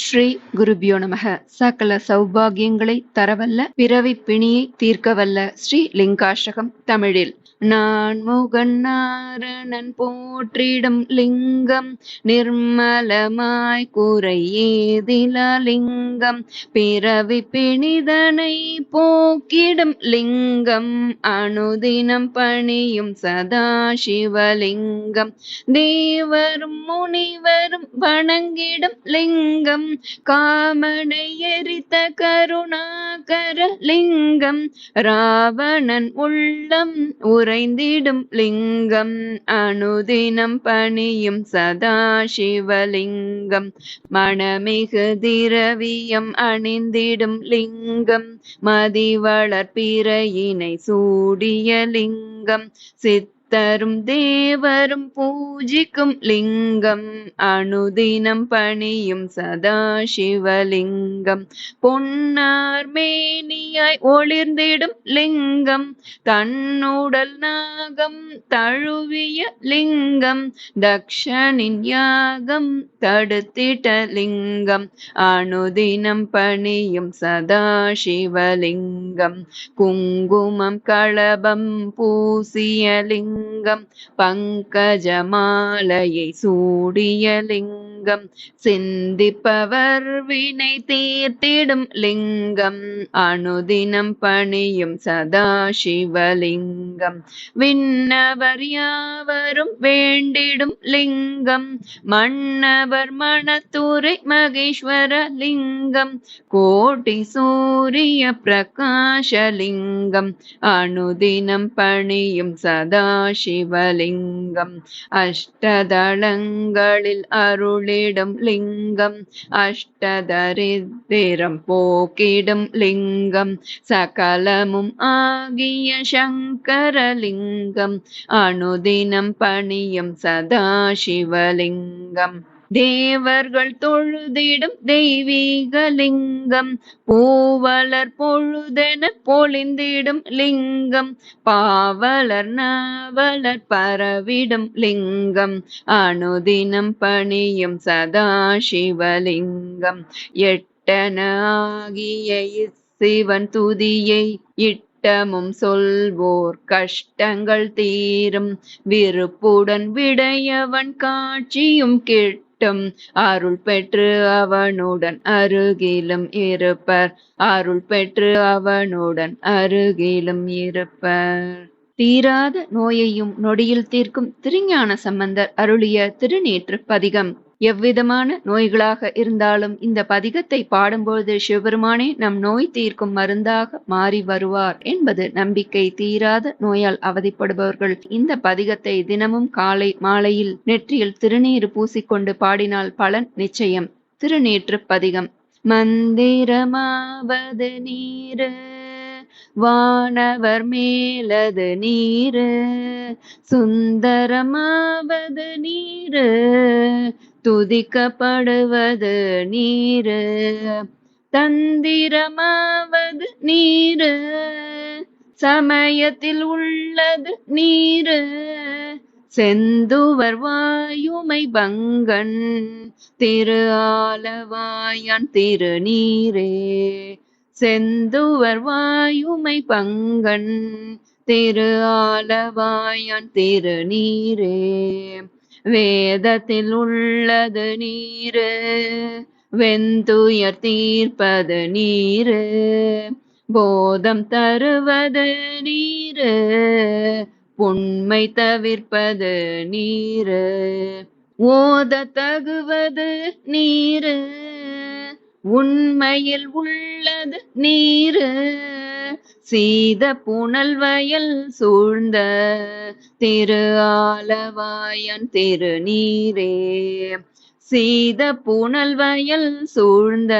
ஸ்ரீ குருபியோ நமக. சகல சௌபாகியங்களை தரவல்ல பிறவி பிணியை தீர்க்கவல்ல ஸ்ரீ லிங்காஷகம் தமிழில். நான் முகநாரணன் போற்றிடும் லிங்கம் நிர்மலமாய் கூரை லிங்கம். பிறவி பிணிதனை போக்கிடும் லிங்கம் அனுதினம் பணியும் சதா சிவலிங்கம் தேவரும் முனிவரும் வணங்கிடும் லிங்கம் காமனை எரித்த கருணாகர லிங்கம் ராவணன் உள்ளம் உறைந்திடும் லிங்கம் அனுதினம் பணியும் சதாசிவலிங்கம் மணமிகு திரவியம் அணிந்திடும் லிங்கம் மதிவளர் பிறையினை சூடிய லிங்கம் சித்த பக்தரும் தேவரும் பூஜிக்கும் லிங்கம் அனுதினம் பணியும் சதா சிவலிங்கம் பொன்னார் மேனியாய் ஒளிர்ந்திடும் லிங்கம் தன்னுடல் நாகம் தழுவிய லிங்கம் தக்ஷனின் யாகம் தடுத்திட்ட லிங்கம் அனுதினம் பணியும் சதா சிவலிங்கம் குங்குமம் களபம் பூசிய லிங்கம் லிங்கம் பங்கஜமாலையை சூடிய லிங்கம் லிங்கம். சிந்திப்பவர் வினை தீர்த்திடும் லிங்கம். அனுதினம் பணியும் சதாசிவலிங்கம். விண்ணவர் யாவரும் வேண்டிடும் லிங்கம். மன்னவர் மணத்துறை மகேஸ்வர லிங்கம். கோட்டி சூரிய பிரகாஷலிங்கம் அனுதினம் பணியும் சதாசிவலிங்கம். அஷ்டதளங்களில் அருளி அருளிடும் லிங்கம் அஷ்டதரித்திரம் போக்கிடும் லிங்கம் சகலமும் ஆகிய சங்கரலிங்கம் அனுதினம் பணியும் சதாசிவலிங்கம். தேவர்கள் தொழுதிடும் தெய்வீக லிங்கம் பூவலர் பொழுதென பொழிந்திடும் லிங்கம் பாவலர் நாவலர் பரவிடும் லிங்கம் அனுதினம் பணியும் சதா சிவலிங்கம் எட்டன சிவன் துதியை இட்டமும் சொல்வோர் கஷ்டங்கள் தீரும் விருப்புடன் விடையவன் காட்சியும் கேட்டு கிட்டும் அருள் பெற்று அவனுடன் அருகிலும் இருப்பர். அருள் பெற்று அவனுடன் அருகிலும் இருப்பர். தீராத நோயையும் நொடியில் தீர்க்கும் திருஞான சம்பந்தர் அருளிய திருநீற்று பதிகம். எவ்விதமான நோய்களாக இருந்தாலும் இந்த பதிகத்தை பாடும்பொழுது சிவபெருமானே நம் நோய் தீர்க்கும் மருந்தாக மாறி வருவார் என்பது நம்பிக்கை தீராத நோயால் அவதிப்படுபவர்கள். இந்த பதிகத்தை தினமும் காலை மாலையில் நெற்றியில் திருநீர் பூசிக்கொண்டு பாடினால் பலன் நிச்சயம். திருநீற்று பதிகம். மந்திரமாவது நீரு வானவர் மேலது நீரு சுந்தரமாவது நீரு துதிக்கப்படுவது நீரு. தந்திரமாவது நீரு. சமயத்தில் உள்ளது நீரு. செந்துவர் வாயுமை பங்கன். திரு ஆலவாயான் திருநீரே. செந்துவர் வாயுமை பங்கன். திரு ஆலவாயான் திருநீரே. வேதத்தில் உள்ளது நீரு வெந்துயர் தீர்ப்பது நீரு. போதம் தருவது நீரு உண்மை தவிர்ப்பது நீரு. ஓத தகுவது நீரு உண்மையில் உள்ளது நீரு. சீத புனல் வயல் சூழ்ந்த திரு ஆலவாயன் திருநீரே. சீத புனல் வயல் சூழ்ந்த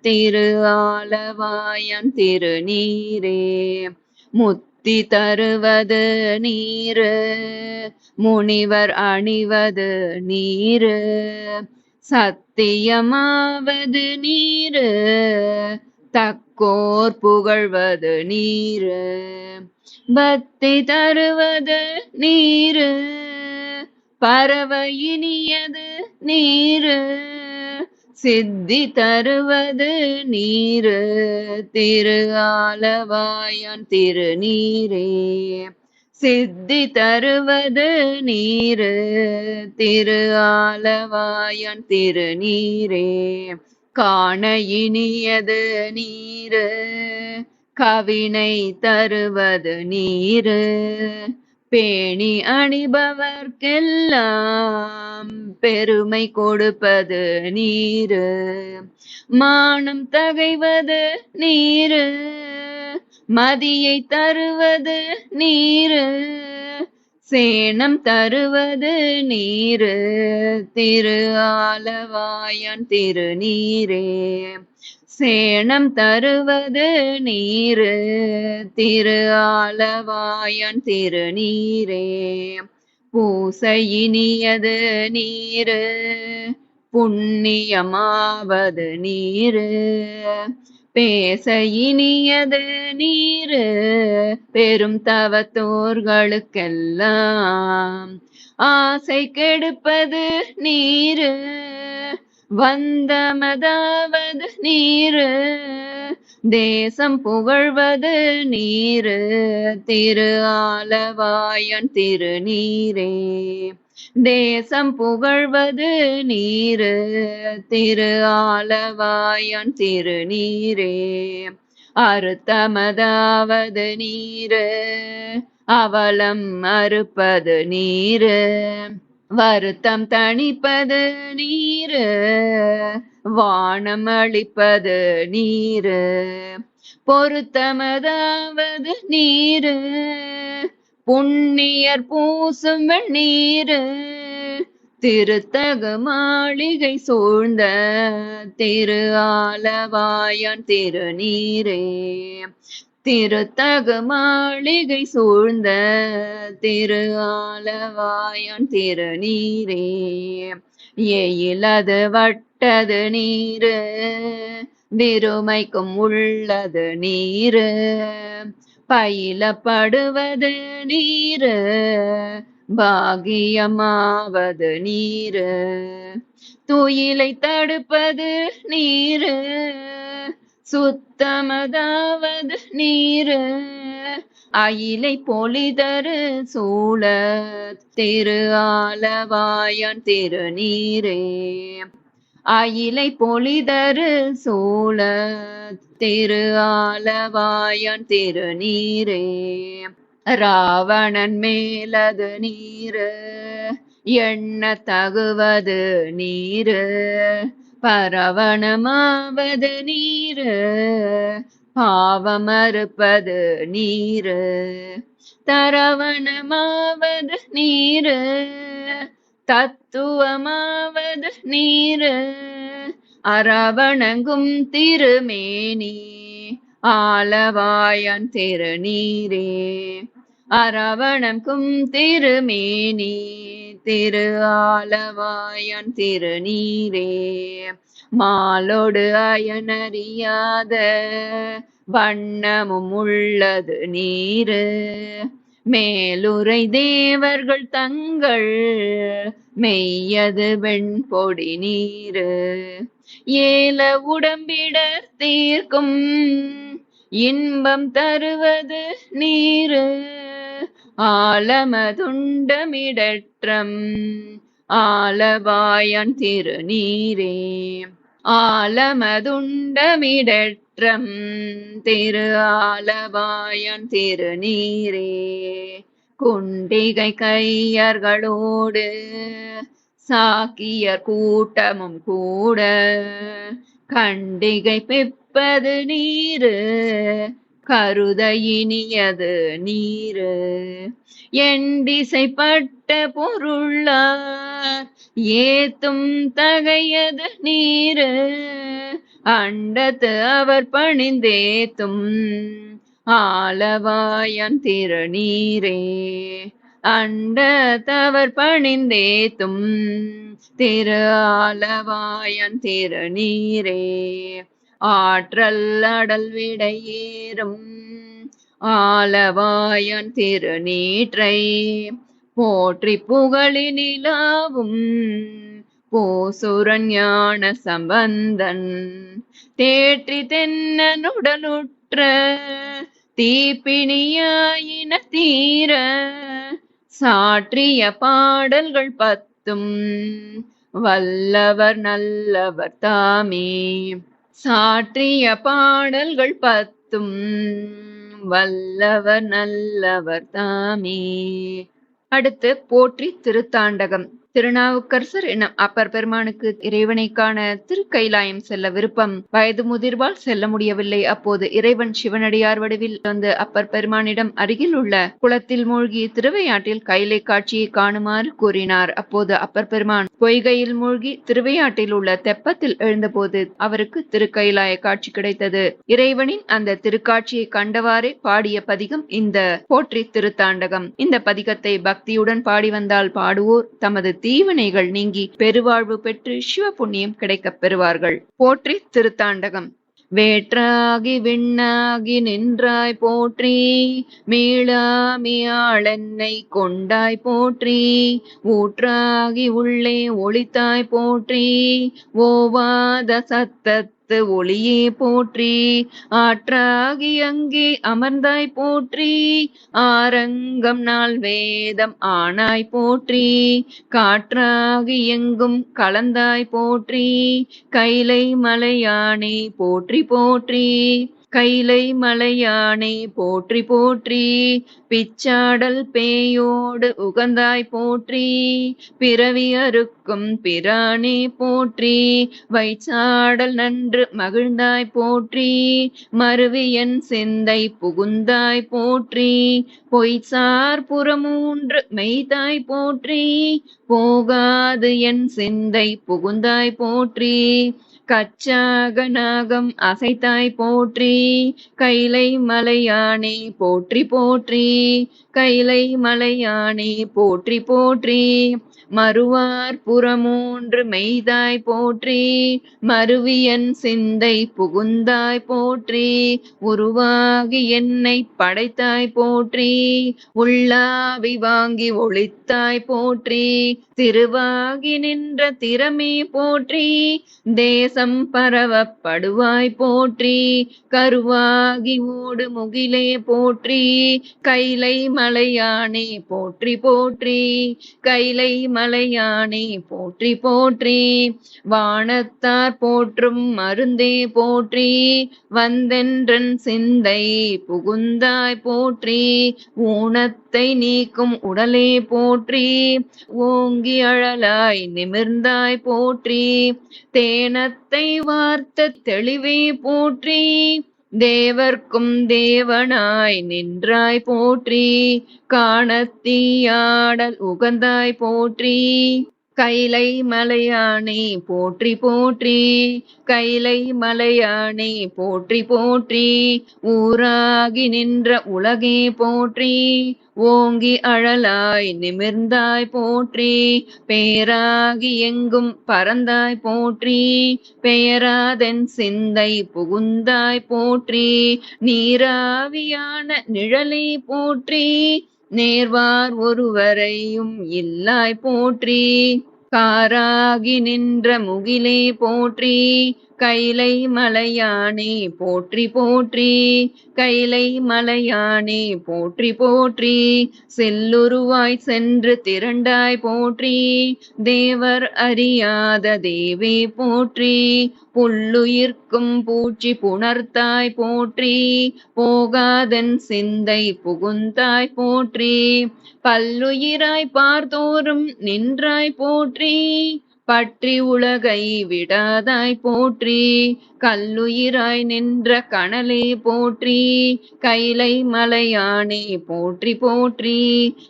திரு ஆலவாயன் திருநீரே. முத்தி தருவது நீரு முனிவர் அணிவது நீரு. சத்தியமாவது நீரு தக்கோர் புகழ்வது நீரு. பக்தி தருவது நீரு. பரவ இனியது நீரு. சித்தி தருவது நீரு. திரு ஆலவாயான் திருநீரே. சித்தி தருவது நீரு. திரு ஆலவாயான் திருநீரே. காண இனியது நீரு கவினை தருவது நீரு. பேணி அணிபவர்க்கெல்லாம் பெருமை கொடுப்பது நீரு. மானம் தகைவது நீரு மதியை தருவது நீரு. சேனம் தருவது நீரு திரு ஆலவாயன் திருநீரே. சேனம் தருவது நீரு திரு ஆலவாயன் திருநீரே. பூசையினியது நீரு புண்ணியமாவது நீரு. பேச இனியது நீரு பெரும் தவத்தோர்களுக்கெல்லாம் ஆசை கெடுப்பது நீரு. வந்தமதாவது நீரு தேசம் புகழ்வது நீரு. திரு ஆலவாயன் திருநீரே. தேசம் புகழ்வது நீரு திரு ஆலவாயன் திருநீரே. அறுத்தமதாவது நீரு அவலம் அறுப்பது நீரு. வருத்தம் தணிப்பது நீரு வானம் அளிப்பது நீரு. பொருத்தமதாவது நீரு புண்ணியர் பூசும் நீரு திருத்தக மாளிகை சூழ்ந்த திரு ஆலவாயான் திருநீரே. திருத்தக மாளிகை சூழ்ந்த திரு ஆலவாயான் திருநீரே. எயிலது வட்டது நீரு விருமைக்கும் உள்ளது நீரு. பயிலப்படுவது நீரு பாகியமாவது நீரு. துயிலை தடுப்பது நீரு சுத்தமதாவது நீரு. அயிலை பொலிதரு சூழ திரு ஆலவாயன் திருநீரே. அயிலை பொலிதரு சூழ திரு ஆலவாயன் திருநீரே ராவணன் மேலது நீரு எண்ண தகுவது நீரு பரவணமாவது நீரு பாவமறுப்பது நீரு தரவணமாவது நீரு தத்துவமாவது நீரு. அரவணங்கும் திருமேனி. ஆலவாயன் திருநீரே. அரவணங்கும் திருமேனி. திரு ஆலவாயன் திருநீரே. மாலோடு அயனறியாத வண்ணமும் உள்ளது நீரு. மேலுரை தேவர்கள் தங்கள் மெய்யது வெண்பொடி நீரு. ஏல உடம்பிடர் தீர்க்கும் இன்பம் தருவது நீரு. ஆலமதுண்டமிடற்றம் ஆலவாயன் திருநீரே. ஆலமதுண்டமிடற்றம். திரு ஆலவாயன் திருநீரே குண்டிகை கையர்களோடு சாக்கியர் கூட்டமும் கூட. கண்டிகை பிப்பது நீரு கருத இனியது நீரு எண்டிசைப்பட்ட பொருளார் ஏத்தும் தகையது நீரு. அண்டத்து அவர் பணிந்தேத்தும் ஆலவாயன் திருநீரே. அண்டத்தவர் பணிந்தேத்தும் திரு ஆலவாயன் திருநீரே. ஆற்றல் அடல் விடையேறும். ஆலவாயன் திருநீற்றை போற்றி புகழி நிலாவும் கோசுரன் ஞான சம்பந்தன் தேற்றி தென்னனுடனுற்ற தீப்பிணியாயின தீர சாற்றிய பாடல்கள் பத்தும். வல்லவர் நல்லவர் தாமே. சாற்றிய பாடல்கள் பத்தும். வல்லவர் நல்லவர் தாமே. அடுத்து போற்றி திருத்தாண்டகம். திருநாவுக்கரசர் எனும் அப்பர் பெருமானுக்கு இறைவனை காண திருக்கைலாயம் செல்ல விருப்பம். வயது முதிர்வால் செல்ல முடியவில்லை. அப்போது இறைவன் சிவனடியார் வடிவில் வந்து அப்பர் பெருமானிடம் அருகில் உள்ள குளத்தில் மூழ்கி திருவையாற்றில் கைலை காட்சியை காணுமாறு கூறினார். அப்போது அப்பர் பெருமான் பொய்கையில் மூழ்கி திருவையாற்றில் உள்ள தெப்பத்தில் எழுந்தபோது அவருக்கு திருக்கைலாய காட்சி கிடைத்தது. இறைவனின் அந்த திருக்காட்சியை கண்டவாறே பாடிய பதிகம் இந்த போற்றி திருத்தாண்டகம். இந்த பதிகத்தை பக்தியுடன் பாடி வந்தால் பாடுவோர் தமது தீவினைகள் நீங்கி பெருவாழ்வு பெற்று சிவ புண்ணியம் கிடைக்கப் பெறுவார்கள். போற்றி திருத்தாண்டகம். வேற்றாகி விண்ணாகி நின்றாய் போற்றி. மீளாமியாளென்னை கொண்டாய் போற்றி. ஊற்றாகி உள்ளே ஒளித்தாய் போற்றி. ஓவாத சத்தத் ஒளியே போற்றி ஆற்றாகி அங்கே அமர்ந்தாய் போற்றி ஆரங்கம் நாள் வேதம் ஆனாய் போற்றி காற்றாகி எங்கும் கலந்தாய் போற்றி கைலை மலையானே போற்றி போற்றி. கைலை மலையானை போற்றி போற்றி பிச்சாடல் பேயோடு உகந்தாய் போற்றி பிறவி அறுக்கும் பிரானே போற்றி வைச்சாடல் நன்று மகிழ்ந்தாய் போற்றி மருவியன் சிந்தை புகுந்தாய் போற்றி பொய்சார் புறமூன்று மெய்தாய் போற்றி போகாது என் சிந்தை புகுந்தாய் போற்றி கச்சாக நாகம் அசைத்தாய் போற்றி. கைலை மலையானே போற்றி போற்றி. கைலை மலையானே போற்றி போற்றி. மறுவார் புறமூன்று மெய்தாய் போற்றி. மருவியன் சிந்தை புகுந்தாய் போற்றி. உருவாகி என்னை படைத்தாய் போற்றி. உள்ளாவி வாங்கி ஒளித்தாய் போற்றி. திருவாகி நின்ற திறமே போற்றி. தேசம் பரவப்படுவாய் போற்றி. கருவாகி ஓடு முகிலே போற்றி. கைலை மலையானே போற்றி போற்றி. கைலை மலையானே போற்றி போற்றி. வானத்தார் போற்றும் மருந்தே போற்றி. வந்தென்றன் சிந்தை புகுந்தாய் போற்றி. ஊனத்தை நீக்கும் உடலே போற்றி. ஓங்கி அழலாய் நிமிர்ந்தாய் போற்றி. தேனத் வார்த்தை வார்த்த தெளிவே போற்றி தேவர்க்கும் தேவனாய் நின்றாய் போற்றி காணத்தீயாடல் உகந்தாய் போற்றி கைலை மலையானே போற்றி போற்றி கைலை மலையானே போற்றி போற்றி ஊராகி நின்ற உலகே போற்றி ஓங்கி அழலாய் நிமிர்ந்தாய் போற்றி. பேராகி எங்கும் பறந்தாய் போற்றி. பெயராதென் சிந்தை புகுந்தாய் போற்றி. நீராவியான நிழலை போற்றி. நேர்வார் ஒருவரையும் இல்லாய் போற்றி. காராகி நின்ற முகிலே போற்றி. கைலை மலையானே போற்றி போற்றி. கைலை மலையானே போற்றி போற்றி. செல்லுருவாய் சென்று திரண்டாய் போற்றி. தேவர் அறியாத தேவே போற்றி. புல்லுயிர்க்கும் பூச்சி புணர்த்தாய் போற்றி. போகாதன் சிந்தை புகுந்தாய் போற்றி. பல்லுயிராய் பார்த்தோறும் நின்றாய் போற்றி. பற்றி உலகை விடாதாய் போற்றி கல்லுயிராய் நின்ற கணலே போற்றி கைலை மலையானே போற்றி போற்றி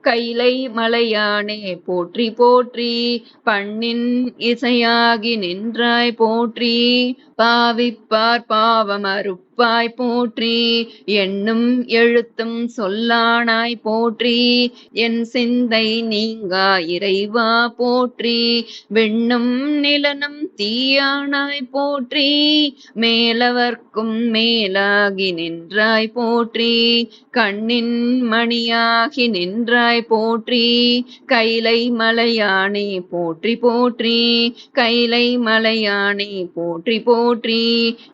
கைலை மலையானே போற்றி போற்றி பண்ணின் இசையாகி நின்றாய் போற்றி பாவிப்பார் பாவம் இருப்பாய் போற்றி எண்ணும் எழுத்தும் சொல்லானாய் போற்றி. என் சிந்தை நீங்கா இறைவா போற்றி. வெண்ணும் நிலனும் தீயானாய் போற்றி. மேலவர்க்கும் மேலாகி நின்றாய் போற்றி. கண்ணின் மணியாகி நின்றாய் போற்றி. கைலை மலையானே போற்றி போற்றி. கைலை மலையானே போற்றி போற்றி.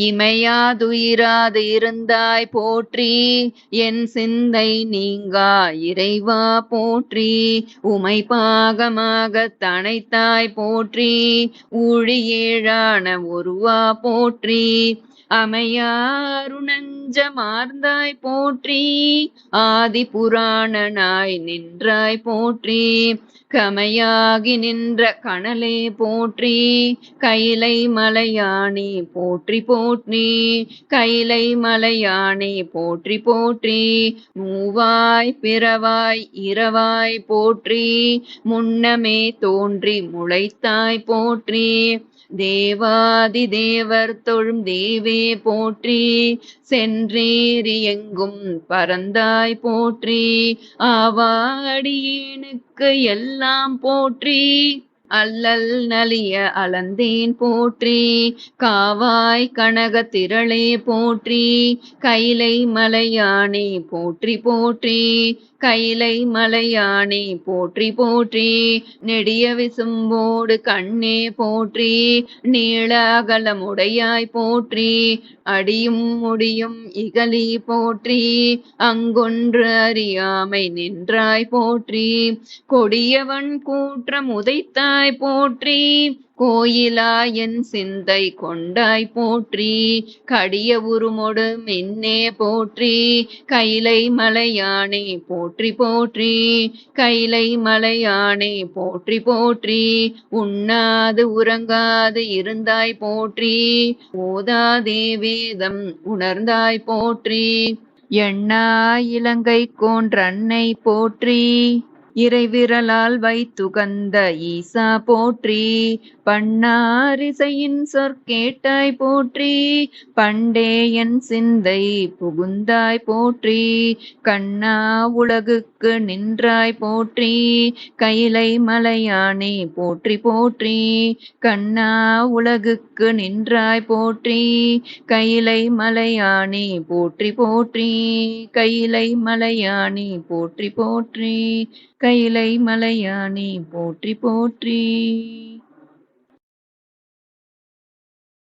இமையாதுயிரா இமையாதுயிராது இருந்தாய் போற்றி. என் சிந்தை நீங்கா இறைவா போற்றி. உமை பாகமாக தனைத்தாய் போற்றி. ஊழியேழான ஒருவா போற்றி. அமையாருணஞ்சமார்ந்தாய் போற்றி ஆதி புராணனாய் நின்றாய் போற்றி கமையாகி நின்ற கணலே போற்றி கைலை மலையானே போற்றி போற்றி கைலை மலையானே போற்றி போற்றி மூவாய் பிறவாய் இரவாய் போற்றி முன்னமே தோன்றி முளைத்தாய் போற்றி தேவாதி தேவர் தொழும் தேவே போற்றி சென்றேறி எங்கும் பரந்தாய் போற்றி ஆவாடியேனுக்கு எல்லாம் போற்றி அல்லல் நலிய அலந்தேன் போற்றி காவாய் கனக திரளே போற்றி கைலை மலையானே போற்றி போற்றி கைலை மலையானே போற்றி போற்றி. நெடிய விசும்போடு கண்ணே போற்றி. நீள அகலமுடையாய் போற்றி. அடியும் முடியும் இகலி போற்றி. அங்கொன்று அறியாமை நின்றாய் போற்றி. கொடியவன் கூற்றம் உதைத்தாய் போற்றி. கோயிலாயன் சிந்தை கொண்டாய் போற்றி கடிய உருமொடு மின்னே போற்றி கைலை மலையானே போற்றி போற்றி கைலை மலையானே போற்றி போற்றி உண்ணாது உறங்காது இருந்தாய் போற்றி ஓதாதே வேதம் உணர்ந்தாய் போற்றி எண்ணா இலங்கை கோன்றன்னை போற்றி. இறைவிரலால் வைத்துகந்த ஈசா போற்றி பண்ணாரிசையின் சொற்கேட்டாய் போற்றி பண்டே என் சிந்தை புகுந்தாய் போற்றி கண்ணா உலகுக்கு நின்றாய் போற்றி கைலை மலையானே போற்றி போற்றி கண்ணா உலகுக்கு நின்றாய் போற்றி கைலை மலையானே போற்றி போற்றி கைலை மலையானே போற்றி போற்றி கைலை மலையானே போற்றி போற்றி.